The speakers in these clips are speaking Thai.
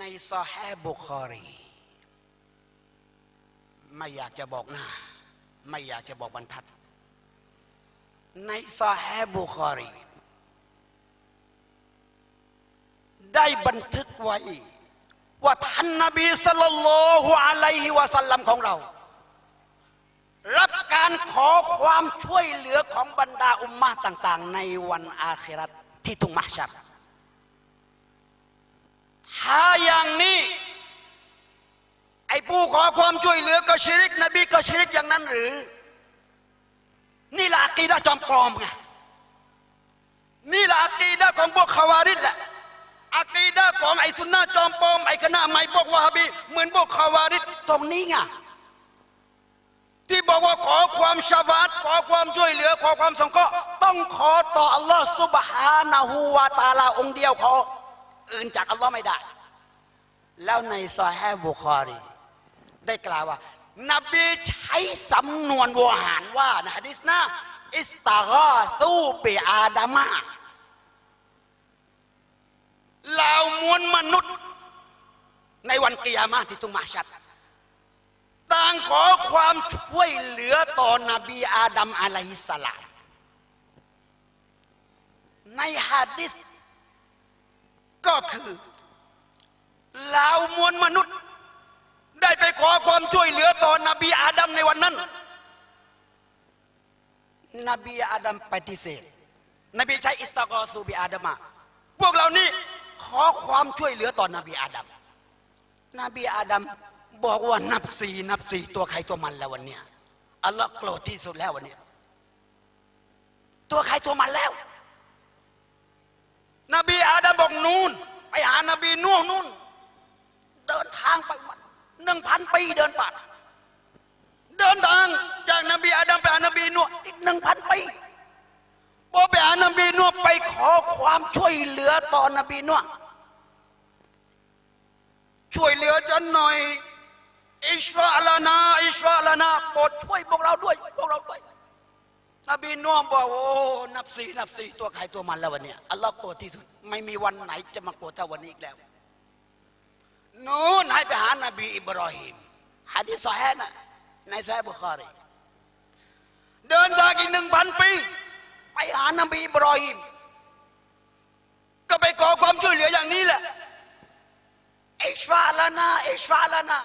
ในซอฮีบุคอรี ไม่อยากจะบอกหน้า ไม่อยากจะบอกบรรทัด ในซอฮีบุคอรี ได้บันทึกไว้ ว่าท่านนบีสัลลัลลอฮุอะลัยฮิวะสัลลัมของเรารับการขอความช่วยเหลือของบรรดาอุมมะต่าง ๆ ในวันอาคิรัตที่ตุงมัชชัด ถ้าอย่างนี้ ไอ้ผู้ขอความช่วยเหลือก็ชิริก นบีก็ชิริกอย่างนั้นหรือ นี่ละอากีดะห์จอมปลอมไงนี่ละอากีดะห์ของพวกขาวาริดแหละอากีดะห์ของไอ้สุนนะจอมปลอมไอ้คณะใหม่พวกวะฮาบี เหมือนพวกขาวาริดตรงนี้ไงที่บอกว่าขอความชาฟาตขอความช่วยเหลือ ขอความสงเคราะห์ต้องขอต่ออัลลอฮ์ซุบฮานะฮูวาตาลาองค์เดียวขอ อื่นจากอัลลอฮ์ไม่ได้ แล้วในซอฮีบุคอรีได้กล่าวว่า นบีใช้สำนวนโวหารว่านะฮะดิษนะอิสตากาซูบิอาดามะเหล่ามวลมนุษย์ ในวันกิยามะที่ตุมาชัดต่างขอความช่วยเหลือต่อนบีอาดัมอะลัยฮิสสลามในฮะดิษ คือเหล่ามวลมนุษย์ ได้ไปขอความช่วยเหลือต่อนบีอาดัมในวันนั้น นบีอาดัมปฏิเสธ นบีใช้อิสตากอซูบีอาดัมะพวกเรานี่ขอความช่วยเหลือต่อนบีอาดัม นบีอาดัมบอกว่านับสี่นับสี่ตัวใครตัวมันแล้ววันเนี้ยอัลลอฮ์โกรธที่สุดแล้ววันเนี้ยตัวใครตัวมันแล้ว นบีอาดัมบอกนูน ไปหานบีนูห์นูนเดินทางไปหนึ่งพันปีเดินป่าเดินทางจากนบีอาดัมไปหานบีนูห์อีกหนึ่งพันปีพอไปหานบีนูห์ไปขอความช่วยเหลือต่อนบีนูห์ช่วยเหลือฉันหน่อยอิชฟาลานาอิชฟาลานาโปรดช่วยพวกเราด้วยพวกเราด้วย นบีนุ่มบอกโอ้นับสี่นับสี่ตัวใครตัวมันแล้ววันเนี้ยอัลลอฮ์โกรธที่สุด ไม่มีวันไหนจะมาโกรธเท่าวันนี้อีกแล้วนู่นให้ไปหานบีอิบรอฮิมฮะดิษซอฮีนะในซอฮีบุคารีเดินทางอีกหนึ่งพันปี ไปหานบีอิบรอฮิมก็ไปขอความช่วยเหลืออย่างนี้แหละอิชฟาลานาอิชฟาลานา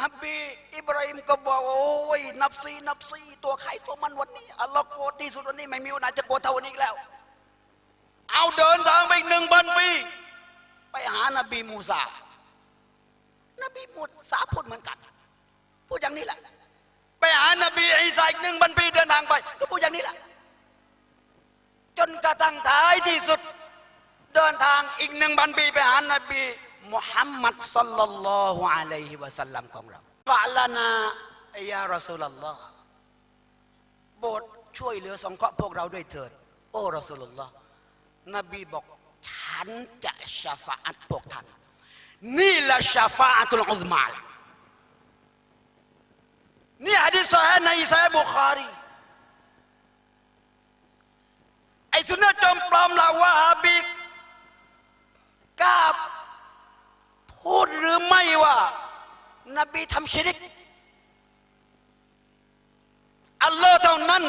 นบีอิบราฮิมก็บอกโอ้ยนับซีนับซีตัวใครตัวมันวันนี้อัลลอฮ์โกรธที่สุดวันนี้ไม่มีวันไหนจะโกรธเท่าวันนี้อีกแล้ว เอาเดินทางไปอีกหนึ่งพันปี ไปหานบีมูซานบีมูซาพูดเหมือนกันพูดอย่างนี้แหละ ไปหานบีอีสาอีกหนึ่งพันปีเดินทางไปก็พูดอย่างนี้แหละ จนกระทั่งท้ายที่สุด เดินทางอีกหนึ่งพันปีไปหานบี มุฮัมมัดสัลลัลลอฮุอะลัยฮิวะสัลลัมของเราฟะลานาอยารอซูลัลลอฮ์โปรดช่วยเหลือสงเคราะห์พวกเราด้วยเถิด โอ้รอซูลุลลอฮ์นบีบอกฉันจะชาฟาอัตพวกท่านนี่แหละชาฟาอัตุลอุซมานี่ฮะดิษซอฮีห์ในซอฮีห์บุคารีไอ้สุนนะจอมปลอมลาวะฮาบีกล้าพูดหรือไม่ว่า นบีทำชิริก อัลลอฮ์เท่านั้น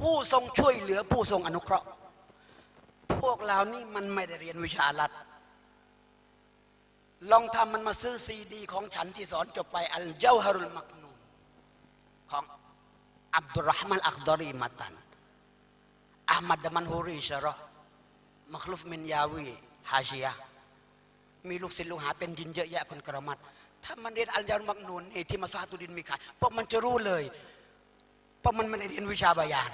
ผู้ทรงช่วยเหลือผู้ทรงอนุเคราะห์ พวกเรานี่มันไม่ได้เรียนวิชาลัดลองทำมันมาซื้อซีดี ของฉันที่สอนจบไป อัลเจ้าฮารุลมักนูนของอับดุลรห์มานอัคดารีมาตันอามัดดามันฮูรีชะรอมัคลุฟมินยาวีฮาชียะ มีลูกศิษย์ลูกหาเป็นดินเยอะแยะคนกระมัด ถ้ามันเรียนอัลจารุมักนูนนี่ที่มาซาตุดินมีขายเพราะมันจะรู้เลย เพราะมันไม่ได้เรียนวิชาบายาน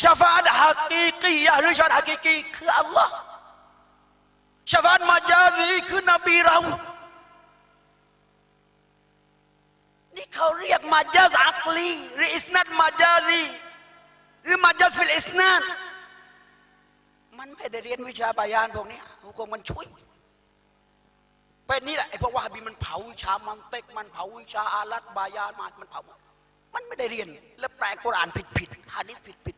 ชาฟาดฮักกีกียะหรือชาฟาดฮักกีกีคืออัลลอฮ์ชาฟาดมาจาซีคือนบีเรานี่เขาเรียกมาจาซอักลีหรืออิสนัดมาจาซีหรือมาจัดฟิลอิสนาน มันไม่ได้เรียนวิชาบายานพวกนี้พวกมันช่วยเป็นนี่แหละไอ้พวกวาฮาบีมันเผาวิชามันเต็กมันเผาวิชาอาลัดบายานมามันเผามันไม่ได้เรียน แล้วแปลกุรอานผิดผิดฮะดิษผิดผิด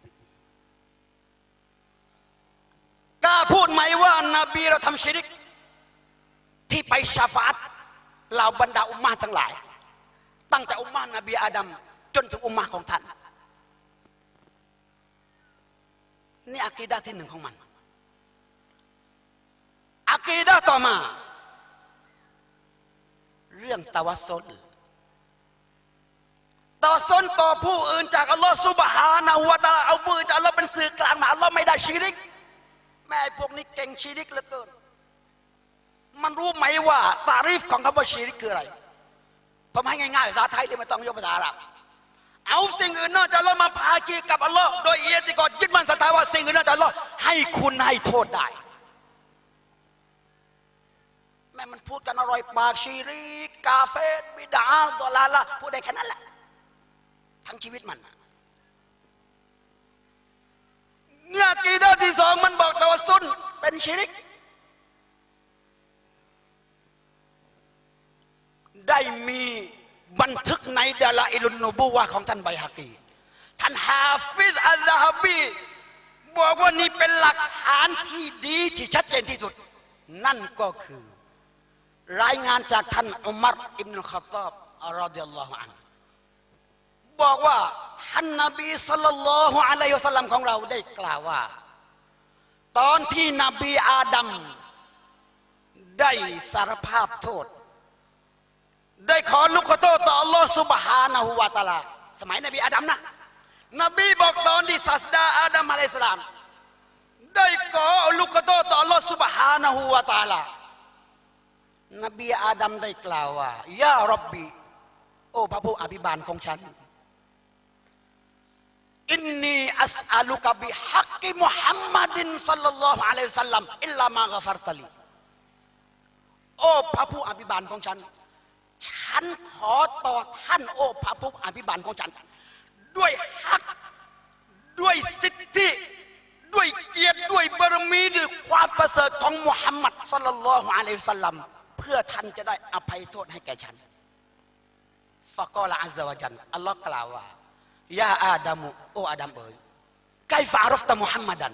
กล้าพูดไหมว่านบีเราทำชิริก ที่ไปชาฟาตเหล่าบรรดาอุมมาทั้งหลาย ตั้งแต่อุมมานบีอาดัมจนถึงอุมมาของท่าน นี่อากีดาที่หนึ่งของมัน อากีดาต่อมา เรื่องตะวัสซลตะวัสซลต่อผู้อื่นจากอัลลอฮ์ซุบฮานะฮูวะตาเอาปืนจากอัลลอฮ์เป็นสื่อกลางมาอัลลอฮ์ไม่ได้ชีริก แม่พวกนี้เก่งชีริกเหลือเกินมันรู้ไหมว่าตารีฟของคำว่าชีริกคืออะไรผมให้ง่ายๆภาษาไทยเลยไม่ต้องยกภาษาอาหรับเอาสิ่งอื่นนอกจากอัลลอฮ์มาพากีกับอัลลอฮ์โดยเอียติกอดยึดมั่นศรัทธาว่าสิ่งอื่นนอกจากอัลลอฮ์ให้คุณให้โทษได้ แม่มันพูดกันอร่อยปากชีริกกาเฟตบิดาดอลาละพูดได้แค่นั้นแหละ ทั้งชีวิตมันเนี่ยกีดาที่สองมันบอกตะวัสซุนเป็นชีริก ได้มีบันทึกในดาลาอิลุนนูบูวะของท่านไบฮากีท่านฮาฟิซอัลลาฮบีบอกว่านี่เป็นหลักฐานที่ดีที่ชัดเจนที่สุด นั่นก็คือ รายงานจากท่านอุมัรอิบนุลขัตตาบอัลรอดิยัลลอฮุอันบอกว่าท่านนบีสัลลัลลอฮุอะลัยฮิวสัลลัมของเราได้กล่าวว่า ตอนที่นบีอาดัมได้สารภาพโทษ ได้ขอลูกขอโทษต่ออัลลอฮ์สุบฮานะฮูวาตาลา สมัยนบีอาดัมนะ นบีบอกตอนที่ศาสดาอาดัมอะลัยฮิสลาม ได้ขอลูกขอโทษต่ออัลลอฮ์สุบฮานะฮูวาตาลา นบีอาดัมได้กล่าวว่ายารับบีโอ้พระผู้อภิบาลของฉัน อินนีอัสอาลุกะบิฮักกิมุฮัมมัดินสัลลัลลอฮุอะลัยฮิสัลลัมอิลลามากฟัรตลีโอ้พระผู้อภิบาลของฉัน ฉันขอต่อท่าน โอ้พระผู้อภิบาลของฉัน ด้วยฮักด้วยสิทธิด้วยเกียรติด้วยบารมีด้วยความประเสริฐของมุฮัมมัดสัลลัลลอฮุอะลัยฮิสัลลัม พื่อท่านจะได้อภัยโทษให้แก่ฉันฟะกอลาอัลลอฮฺวะจันอัลลอฮ์กล่าวว่ายาอาดัมุโออาดัมเอ๋ยไกฟะอารฟตะมุฮัมมัดัน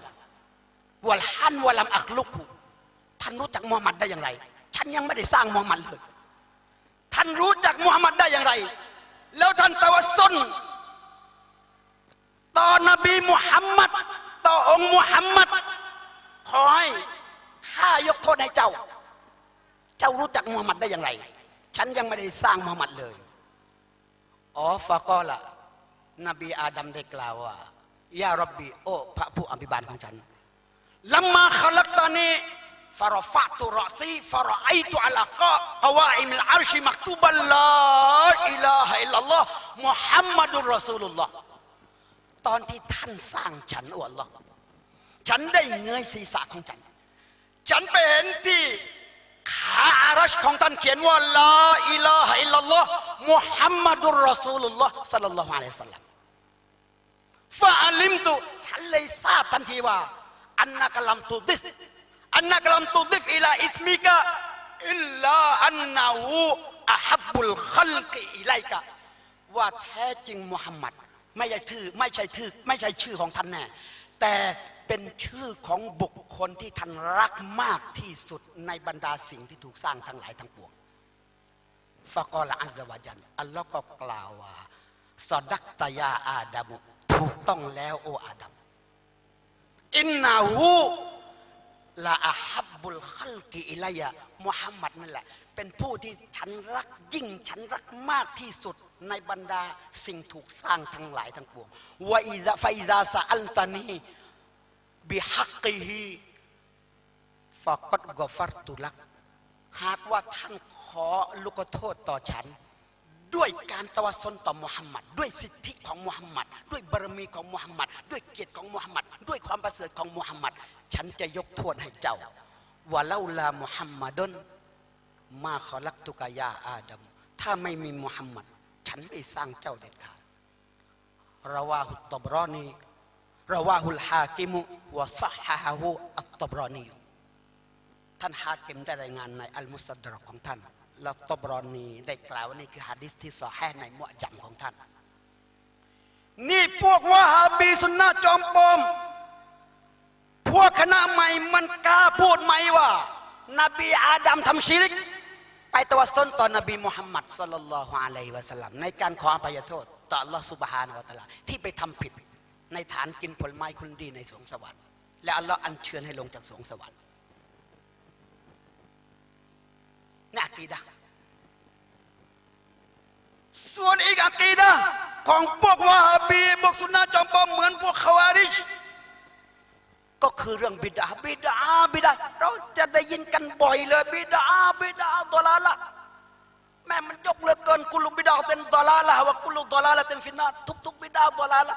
วัลฮันวะลัมอัคลุกุท่านรู้จักมุฮัมหมัดได้อย่างไร ฉันยังไม่ได้สร้างมุฮัมหมัดเลย ท่านรู้จักมุฮัมหมัดได้อย่างไร แล้วท่านตะวัสซุนต่อนบีมุฮัมมัดต่อองค์มุฮัมมัดขอให้ข้ายกโทษให้เจ้า เจ้ารู้จักมุฮัมมัดได้อย่างไร ฉันยังไม่ได้สร้างมุฮัมมัดเลย อ๋อฟะกอละนบีอาดัมได้กล่าวว่ายารับบีโอ้พระผู้อภิบาลของฉันลัมมาขลักตานีฟารฟะตุรอซีฟารไอตุอัลกะกวาอิมิลอาร์ชิมักตุบัลลาอิลาฮะอิลลัลลอฮ์มุฮัมมัดุลรอซูลุลลอฮ์ตอนที่ท่านสร้างฉันอัลลอฮ์ฉันได้เงยศีรษะของฉัน ฉันไปเห็นที่ อารัชของท่านเขียนว่าลาอิลาฮะอิลลัลลอฮ์มุฮัมมัดุลรอซูลุลลอฮ์สัลลัลลอฮุอะลัยฮิสัลลัมฟาอัลิมตุฉันเลยทราบทันทีว่าอันนักลัมตุดิฟอันนักลัมตุดิฟอิลาอิสมิกะอิลลาอันนาหูอะฮับบุลขัลกิอิไลกะว่าแท้จริงมุฮัมมัดไม่ใช่ชื่อไม่ใช่ชื่อไม่ใช่ชื่อของท่านแน่แต่ เป็นชื่อของบุคคลที่ท่านรักมากที่สุดในบรรดาสิ่งที่ถูกสร้างทั้งหลายทั้งปวงฟะกอลอัลวะจันอัลลอฮ์ก็กล่าวว่าสอดักตยาอาดัมถูกต้องแล้วโออาดัมอินนาหูละอาฮับบุลขัลกิอิลัยะมุฮัมมัดนั่นแหละ เป็นผู้ที่ฉันรักยิ่งฉันรักมากที่สุดในบรรดาสิ่งถูกสร้างทั้งหลายทั้งปวงวะอิซาฟอิซาสอัลตานี บิฮักกิฮีฟะกัดกฟัรตุลัก หากว่าท่านขอลูกโทษต่อฉัน ด้วยการตะวัสนต่อมุฮัมมัด ด้วยสิทธิของมุฮัมมัด ด้วยบารมีของมุฮัมมัด ด้วยเกียรติของมุฮัมมัด ด้วยความประเสริฐของมุฮัมมัด ฉันจะยกโทษให้เจ้าวะลาลามุฮัมมัดนมาขอลักตุกายาอาดัมถ้าไม่มีมุฮัมมัด ฉันไม่สร้างเจ้าเด็ดขาดราวาหุตตบรอนี ระวาหุลฮากิมุวะซฮฮาหูอัตตบรอนีท่านฮากิมได้รายงานในอัลมุสตัดรกของท่านและตบรอนีได้กล่าวว่านี่คือฮะดิษที่สอแห่ในมุอจำของท่าน นี่พวกวะฮับีสุนนะจอมปลอมพวกคณะใหม่มันกล้าพูดไหมว่า นบีอาดัมทำชีริก ไปตวัดส้นต่อนบีมุฮัมมัดสลลัลลอฮุอะลัยฮิวะสลัมในการขออภัยโทษต่อ Allah ซุบฮานะวะตะลาที่ไปทำผิด ในฐานกินผลไม้คุณดีในสวงสวรรค์ และอัลลอฮ์อัญเชิญให้ลงจากสวงสวรรค์นี่อากีดะส่วนอีกอากีดะของพวกวะฮาบีพวกสุนนะจอมปลอมเหมือนพวกขวาริชก็คือเรื่องบิดาบิดาบิดาเราจะได้ยินกันบ่อยเลยบิดาบิดาตอลาละแม่มันยกเลือเกินกุลุบิดาเต็นตอลาละว่ากุลุตอลาละเต็นฟินาทุกๆบิดาตอลาละ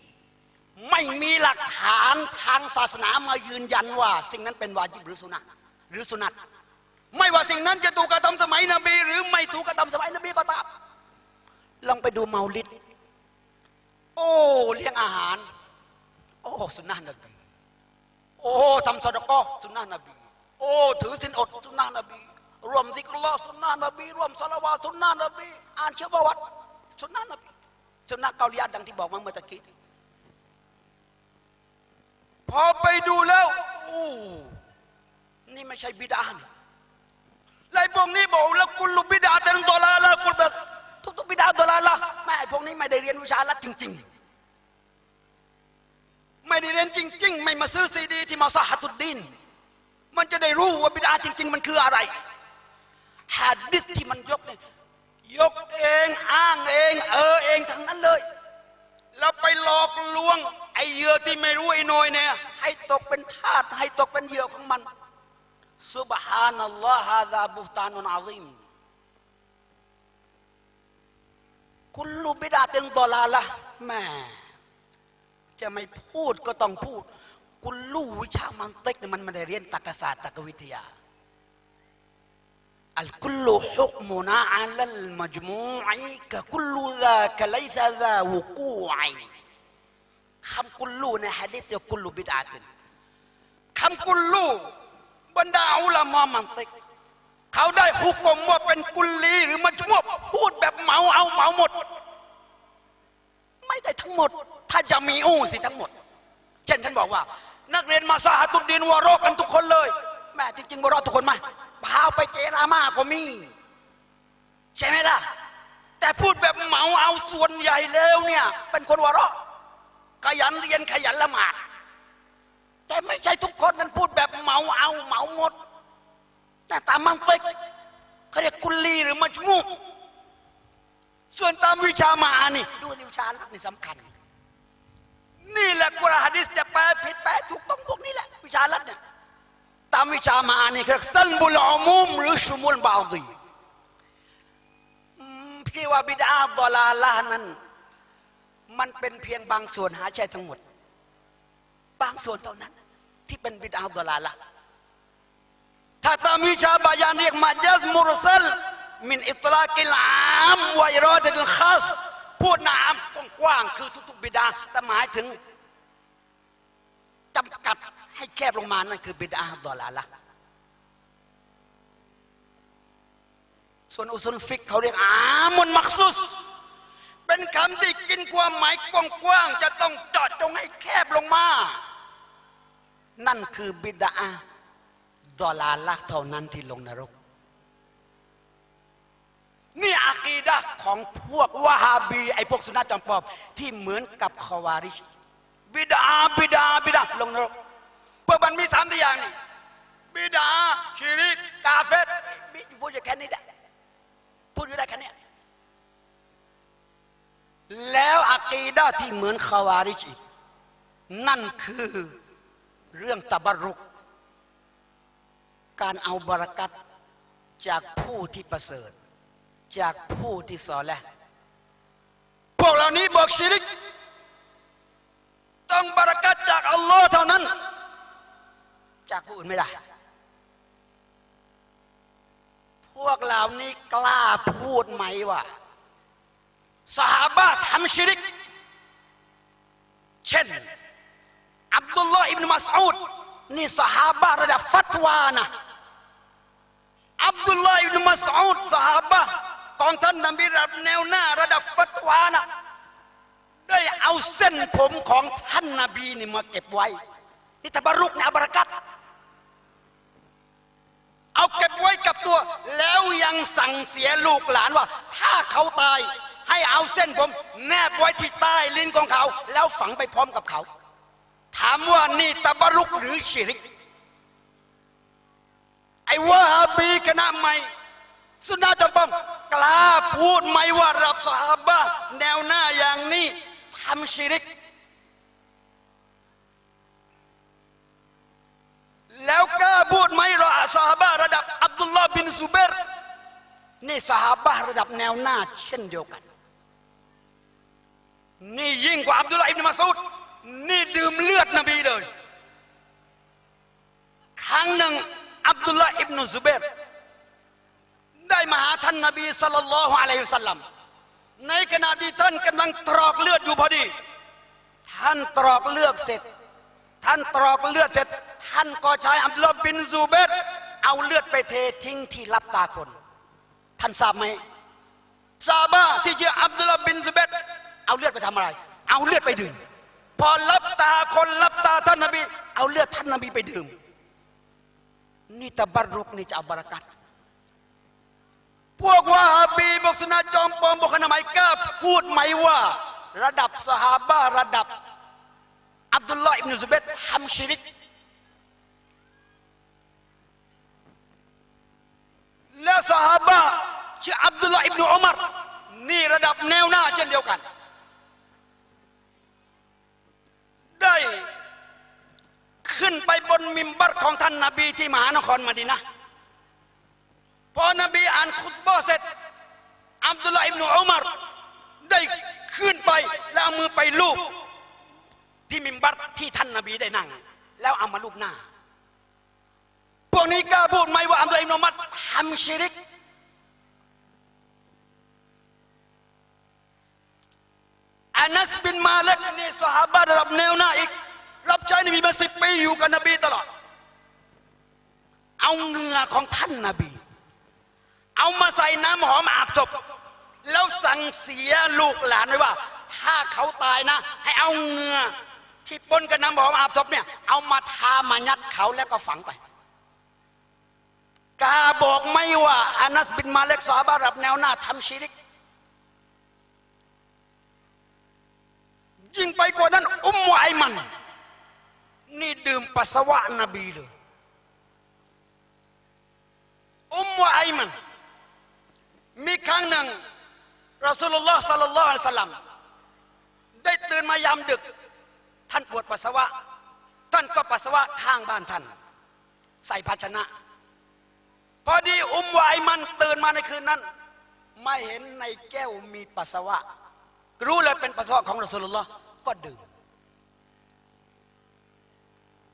ไม่มีหลักฐานทางศาสนามายืนยันว่า สิ่งนั้นเป็นวาจิบหรือสุนัตหรือสุนัตไม่ว่าสิ่งนั้นจะถูกกระทำสมัยนบี หรือไม่ถูกกระทำสมัยนบีก็ตามลองไปดูเมาลิดโอ้เลี้ยงอาหาร โอ้สุนัตนบี โอ้ทำสดกอสุนนะนบี โอ้ถือสินอดสุนนะนบีรวมซิกลอสุนนะนบีรวมสละวาสุนนะนบีอ่านเชื่อประวัติสุนนะนบีสุนนะเกาหลีดังที่บอกมาเมื่อตะกี้ พอไปดูแล้วโอ้นี่ไม่ใช่บิดาไล่พวกนี้บอกแล้วกุลุบิดาเต็มตัวละละกุลแบบทุกๆบิดาตัวละละแม่ไอ้พวกนี้ไม่ได้เรียนวิชาลัดจริง ๆ ไม่ได้เรียนจริง ๆ ไม่มาซื้อซีดี ที่มาซาฮัตุดดิน มันจะได้รู้ว่าบิดาจริง ๆ มันคืออะไรฮะดิษที่มันยกเนี่ยยกเองอ้างเอง เออเองทั้งนั้นเลย แล้วไปหลอกลวง ไอ้เหยื่อที่ไม่รู้ไอ้หนอยเนี่ย ให้ตกเป็นทาสให้ตกเป็นเหยื่อของมันซุบฮานัลลอฮ์ฮาซาบุตานุนอาซิมคุณลูบิดาเต็งตอลาละแม่จะไม่พูดก็ต้องพูด คุณรู้วิชามันเต็กเนี่ยมันไม่ได้เรียนตรรกศาสตร์ตรรกวิทยา الكل حكمنا على المجموع ككل ذاك ليس ذا وقوع คำกุลลูในฮะดิษเรียกกุลลูบิดอาตินคำกุลลูบรรดาอุลามะมันติกเขาได้ฮุกกลมว่าเป็นกุลลีหรือมัจมวบพูดแบบเหมาเอาเหมาหมด ไม่ได้ทั้งหมด ถ้าจะมีอู้สิทั้งหมด เช่นฉันบอกว่า นักเรียนมาซาฮาตุดดินวารอกันทุกคนเลย แม่จริงๆวารอทุกคนไหมพาไปเจ รามาก็มี ใช่ไหมล่ะ แต่พูดแบบเหมาเอาส่วนใหญ่แล้วเนี่ย เป็นคนวารอขยันเรียนขยันละหมาดแต่ไม่ใช่ทุกคนนั้นพูดแบบเหมาเอาเหมาหมดแต่ตามมันเต็กเขาเรียกกุลลีหรือมัจมุกส่วนตามวิชามานี่ดูวิชาลับนี่สำคัญ นี่แหละกุรอานฮะดิษจะแปลผิดแปลถูกต้องพวกนี้แหละ วิชาลับเนี่ย ตามวิชามานี่คือสัลบุลอุมุมหรือชุมุลบาดีที่ว่าบิดาดอลาละนั้น มันเป็นเพียงบางส่วนหาใช่ทั้งหมด บางส่วนเท่านั้น ที่เป็นบิดาดอลาละถ้าตามวิชาบายานเรียกมาจัสมุรซัลมินอิตลากิลอามวอิรอดลคัสพูดนามกว้างๆคือทุก ๆ บิดาแต่หมายถึงจำกัด ให้แคบลงมานั่นคือบิดาดอลาละส่วนอุซุลฟิกเขาเรียกอามุนมักซุส เป็นคำที่กินความหมายกว้างๆจะต้องเจาะจงให้แคบลงมา นั่นคือบิดาดอลาละเท่านั้นที่ลงนรก นี่อากีดะของพวกวะฮาบี ไอพวกสุนัขจอมปอมที่เหมือนกับคาวาริชบิดาบิดาบิดาลงนรก วกมันมีสามตัวอย่างนี่บิดาชิริกกาเฟตบิพูดอยู่แค่นี้แหละพูดอยู่ได้แค่เนี้ยแล้วอากีดะห์ที่เหมือนคาวาริชอีกนั่นคือเรื่องตะบารุก การเอาบารักัตจากผู้ที่ประเสริฐ จากผู้ที่สอนแหละพวกเหล่านี้บอกชิริก ต้องบารักัตจากอัลลอฮ์เท่านั้น จากผู้อื่นไม่ได้ พวกเหล่านี้กล้าพูดไหมว่าสหาบะทำชิริก เช่น อับดุลลอฮ์อิบนมัสอูดนี่สหาบะระดับฟัตวานะอับดุลลอฮ์อิบนมัสอูดสหาบะของท่านนบีระดับแนวหน้าระดับฟัตวานะได้เอาเส้นผมของท่านนบีนี่มาเก็บไว้นี่ตะบารุกนะอับรากัด เอาเก็บไว้กับตัว แล้วยังสั่งเสียลูกหลานว่า ถ้าเขาตายให้เอาเส้นผม แนบไว้ที่ใต้ลิ้นของเขา แล้วฝังไปพร้อมกับเขา ถามว่านี่ตะบารุกหรือชิริก ไอ้วะฮาบีคณะใหม่สุนนะจำปมกล้าพูดไหมว่ารับสหาบะแนวหน้าอย่างนี้ทำชิริก แล้วกล้าพูดไหมรอสหาบะระดับอับดุลลอฮ์บินซุเบรนี่สหาบะระดับแนวหน้าเช่นเดียวกัน นี่ยิ่งกว่าอับดุลลาอิบนมาสูดนี่ดื่มเลือดนบีเลย ครั้งหนึ่งอับดุลลาอิบนุซุเบรได้มาหาท่านนบีสัลลัลลอฮุอะลัยฮิสัลลัมในขณะที่ท่านกำลังตรอกเลือดอยู่พอดี ท่านตรอกเลือดเสร็จ ท่านตรอกเลือดเสร็จ ท่านก็ใช้อับดุลบินซูเบรเอาเลือดไปเททิ้งที่รับตาคน ท่านทราบไหมซาบะที่ชื่ออับดุลบินซูเบรเอาเลือดไปทำอะไร เอาเลือดไปดื่ม พอรับตาคนรับตาท่านนบี เอาเลือดท่านนบีไปดื่ม นี่ตะบารุกนี่จะเอาบารักัตพวกวาฮาบีบอกสนาจอมปลอมบอกขนาดไหมกล้าพูดไหมว่า ระดับสหาบะระดับ ดุลลาห์อิบนุซุเบตทำชิริก และสหาบะชื่ออับดุลลาห์อิบนุอุมารนี่ระดับแนวหน้าเช่นเดียวกัน ได้ขึ้นไปบนมิมบัรของท่านนาบีที่มหานครมาดีนะพอนบีอ่านคุตบะห์เสร็จอับดุลลาห์อิบนุอุมารได้ขึ้นไปแล้วเอามือไปลูบ ที่มิมบัรที่ท่านนาบีได้นั่ง แล้วเอามาลูบหน้า พวกนี้กล้าพูดไหมว่าอับดุลลาห์อิบนุอุมารทำชิริก อานัสบินมาเล็กนี่สหายระดับแนวหน้าอีก รับใช้นบีมาสิบปีอยู่กับนบีตลอด เอาเงื่อของท่านนบี เอามาใส่น้ำหอมอาบศพแล้วสั่งเสียลูกหลานไว้ว่า ถ้าเขาตายนะ ให้เอาเงื่อ ที่ปนกับน้ำหอมอาบศพเนี่ย เอามาทามายัดเขาแล้วก็ฝังไปกาบอกไม่ว่าอานัสบินมาเล็กสหายรับแนวหน้าทำชิริก ยิ่งไปกว่านั้น อุมมุไอมัน นี่ดื่มปัสสาวะนบีเลยอุมมุไอมัน มีครั้งหนึ่งรอสุลลอฮ์สัลลัลลอฮุอะลัยฮิวะสัลลัมได้ตื่นมายามดึกานปวดปัสสาวะ ท่านก็ปัสสาวะข้างบ้านท่าน ใส่ภาชนะ พอดีอุมมุไอมันตื่นมาในคืนนั้น ไม่เห็นในแก้วมีปัสสาวะ รู้เลยเป็นปัสสาวะของรอสูลุลลอฮ์ก็ดื่ม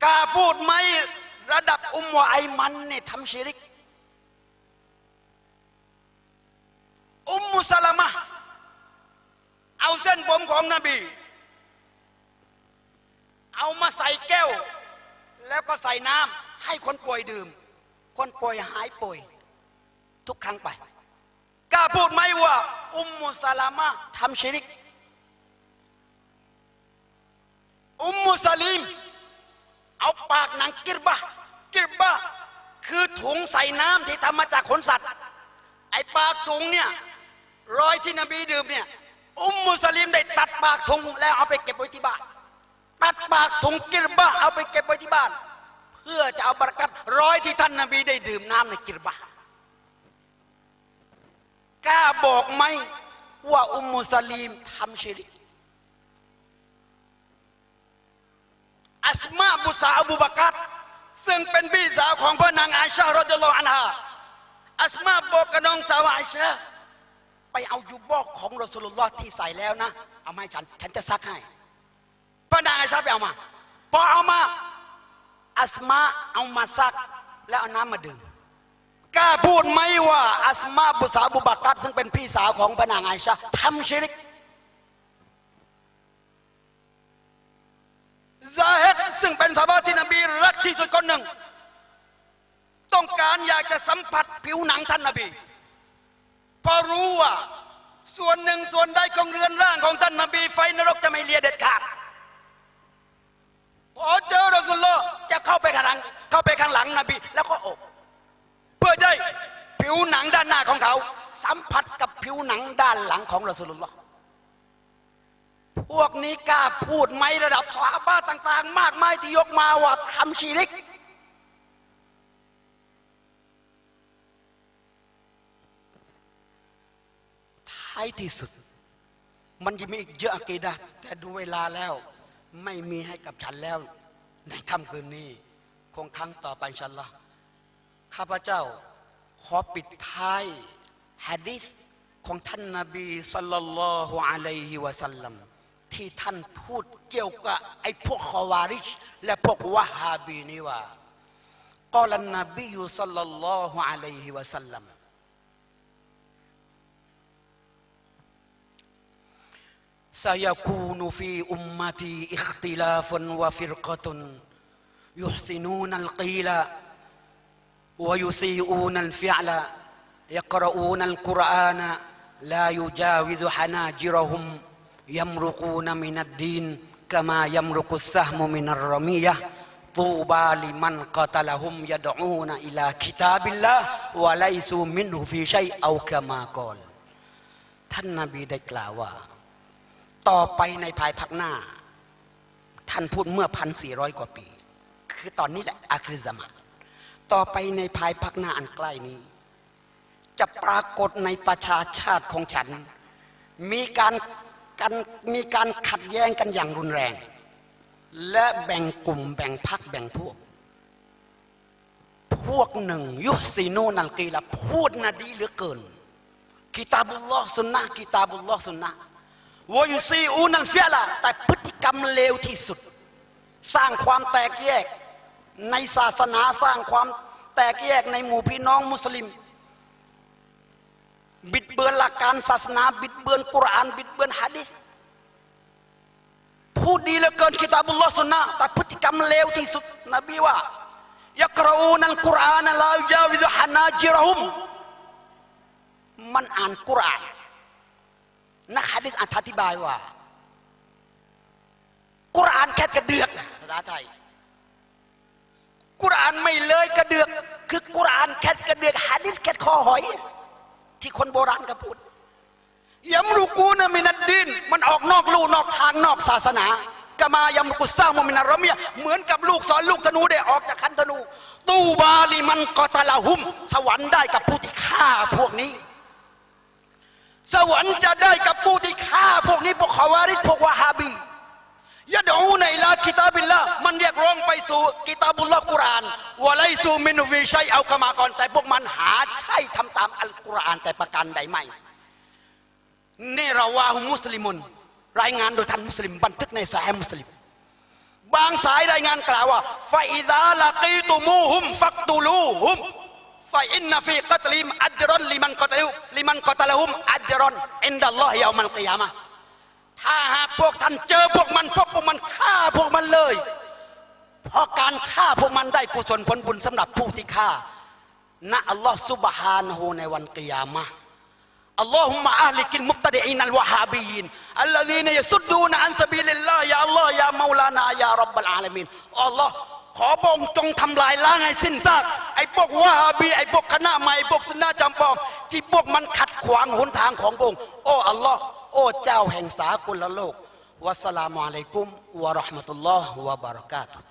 กล้าพูดไหมระดับอุมวะไอมันเนี่ยทำชิริก อุมมุสลามะเอาเส้นผมของนบี เอามาใส่แก้ว แล้วก็ใส่น้ำให้คนป่วยดื่ม คนป่วยหายป่วย ทุกครั้งไปกล้าพูดไหมว่า อุมมุสลามะทำชิริก อุมมุสลิม เอาปากหนังกิรบะกิรบะคือถุงใส่น้ำที่ทำมาจากขนสัตว์ ไอ้ปากถุงเนี่ยรอยที่นบีดื่มเนี่ย อุมมุสลิมได้ตัดปากถุงแล้วเอาไปเก็บไว้ที่บ้าน ตัดปากถุงกิรบะเอาไปเก็บไว้ที่บ้าน เพื่อจะเอาบรักัตรอยที่ท่านนบีได้ดื่มน้ำในกิรบะกล้าบอกไหมว่าอุมมุสลิมทำชิริกอัสมาบุษาอบูบักรซึ่งเป็นพี่สาวของพระนางอาชารดิลลอฮุอันฮาอัสมาบอกกับน้องสาวอาชาไปเอายุบอกของรอสูลุลลอฮ์ที่ใส่แล้วนะ เอามาให้ฉัน ฉันจะซักให้ พระนางอาอิชาไปเอามา พอเอามาอัสมาเอามาซัก แล้วเอาน้ำมาดื่มกล้าพูดไหมว่า อัสมาบุษาบุบักรัตซึ่งเป็นพี่สาวของพระนางไอชาทำชิริกซาเฮดซึ่งเป็นสาบาที่นบีรักที่สุดคนหนึ่ง ต้องการอยากจะสัมผัสผิวหนังท่านนบีเพราะรู้ว่า ส่วนหนึ่งส่วนใดของเรือนร่างของท่านนบีไฟนรกจะไม่เลียเด็ดขาด พอเจอรอสุลลอฮ์จะเข้าไปข้างหลัง เข้าไปข้างหลังนบีแล้วก็โอบเพื่อจะให้ผิวหนังด้านหน้าของเขา สัมผัสกับผิวหนังด้านหลังของรอสุลลอฮ์พวกนี้กล้าพูดไหมระดับสาบ้าต่าง ๆ มากมายที่ยกมาว่าทำชีริก ท้ายที่สุด มันยังมีอีกเยอะอากีดะแต่ดูเวลาแล้ว ไม่มีให้กับฉันแล้ว ในค่ำคืนนี้คงครั้งต่อไปฉันละข้าพเจ้าขอปิดท้ายฮะดิษของท่านนาบีสัลลัลลอฮุอะลัยฮิวะสัลลัมที่ท่านพูดเกี่ยวกับไอ้พวกคอวาริช และพวกวะฮาบีนี่ว่ากอลันนบีสัลลัลลอฮุอะลัยฮิวะสัลลัม سيكون في امتي اختلاف وفرقه يحسنون القيل ويسيئون الفعل يقرؤون القران لا يجاوز حناجرهم يمرقون من الدين كما يمرق السهم من الرميه طوبى لمن قتلهم يدعون الى كتاب الله وليسوا منه في شيء او كما قال ท่านนาบีได้กล่าวว่า ต่อไปในภายภาคหน้า ท่านพูดเมื่อพันสี่ร้อยกว่าปี คือตอนนี้แหละอาคริสมาต่อไปในภายภาคหน้าอันใกล้นี้ จะปรากฏในประชาชาติของฉัน มีการกันมีการขัดแย้งกันอย่างรุนแรง และแบ่งกลุ่มแบ่งพรรคแบ่งพวก พวกหนึ่ง ยุซีนูนัลกีละพูดนะดีเหลือเกินกิตาบุลลอฮ์สุนนะกิตาบุลลอฮ์สุนนะ วายุซีอูนัลเฟียละแต่พฤติกรรมเลวที่สุด สร้างความแตกแยกในศาสนาสร้างความแตกแยกในหมู่พี่น้องมุสลิม บิดเบือนหลักการศาสนา บิดเบือนกุราน บิดเบือนฮะดิษพูดดีเหลือเกินคิตาบุลลอฮ์สุนนะแต่พฤติกรรมเลวที่สุดนบีว่ายักรอูนัลกุรอานะลาจาวิดฮานาจิรหุมมันอ่านกุรอาน นักฮะดิษอธิบายว่า กุรอานแค่กระเดือกภาษาไทย กุรอานไม่เลยกระเดือก คือกุรอานแค่กระเดือกฮะดิษแค่คอหอย ที่คนโบราณก็พูดยัมรุกูนะมินัดดิน มันออกนอกลู่นอกทางนอกศาสนากามายำรุกุสร้างมุมินารเมียเหมือนกับลูกสอนลูกธนูได้ออกจากคันธนู ตูบาลิมันกอตาลาหุม สวรรค์ได้กับผู้ที่ฆ่าพวกนี้ สวรรค์จะได้กับผู้ที่ฆ่าพวกนี้พวกขาวาริดพวกวะฮาบียะดูในลากิตาบิลละมันเรียกร้องไปสู่กิตาบุลละกุรอานวะไลซูมินวิชัยเอากามากรแต่พวกมันหาใช่ทำตามอัลกุรอานแต่ประการใดไม่เนราวาหุมุสลิมุนรายงานโดยท่านมุสลิมบันทึกในสายมุสลิม บางสายรายงานกล่าวว่าไฟอิซาลากีตุมูฮุม ฟักตูลูฮุม ฟาอินนฟีกัตลิมอัจรอนลิมันกอตลุลิมันกอตลฮุมอัจรอนอินดัลลอฮยามัลกิยามะถ้าหากพวกท่านเจอพวกมันพวกพวกมันฆ่าพวกมันเลย เพราะการฆ่าพวกมันได้กุศลผลบุญสำหรับผู้ที่ฆ่าณอัลลอฮ์ซุบฮานะฮูในวันกิยามะ اللهم أهلك المبتدعين الوهابيين الذين يصدون عن سبيل الله يا الله يا مولانا يا رب العالمين الله ขอพระอ ขอบองจงทำลายล้างให้สิ้นซากไอ้พวกวะฮาบี ไอ้พวกคณะใหม่พวกสุนนะจำปอง ที่พวกมันขัดขวางหนทางขององค์ โอ้อัลลอฮ์โอ้เจ้าแห่งสากลโลกวัสสลามุอะลัยกุมวะเราะห์มะตุลลอฮ์วะบะเราะกาตุฮ์